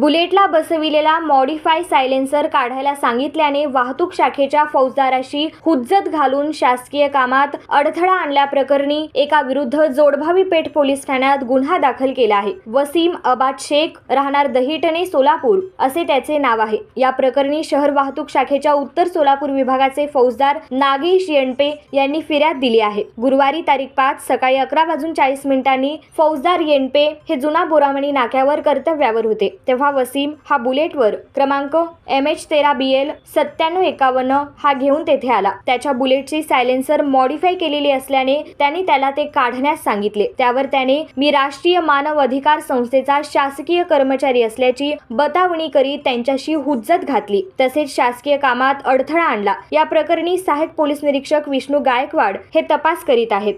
बुलेटला बसविलेला modify silencer काढायला सांगितल्याने वाहतूक शाखेच्या फौजदाराशी हुज्जत घालून शासकीय कामात अडथळा आणल्याप्रकरणी एका विरुद्ध जोडभावी पेठ पोलीस ठाण्यात गुन्हा दाखल केला आहे. वसीम अबाद शेख राहणार दहिटणे सोलापूर असे त्याचे नाव आहे. या प्रकरणी शहर वाहतूक शाखेच्या उत्तर सोलापूर विभागाचे फौजदार नागेश येणपे यांनी फिर्याद दिली आहे. गुरुवारी तारीख पाच सकाळी अकरा वाजून चाळीस मिनिटांनी फौजदार येणपे हे जुना बोरामणी नाक्यावर कर्तव्यावर होते. तेव्हा वसीम हा बुलेटवर क्रमांक एम एच तेरा बी एल सत्त्याण्णव एकावन्न हा घेऊन तेथे आला. त्याच्या बुलेटची सायलेन्सर मॉडिफाय केलेली असल्याने त्याने त्याला ते काढण्यास सांगितले. त्यावर त्याने मी राष्ट्रीय मानव अधिकार संस्थेचा शासकीय कर्मचारी असल्याची बतावणी करीत त्यांच्याशी हुज्जत घातली. तसेच शासकीय कामात अडथळा आणला. या प्रकरणी सहाय्यक पोलीस निरीक्षक विष्णू गायकवाड हे तपास करीत आहेत.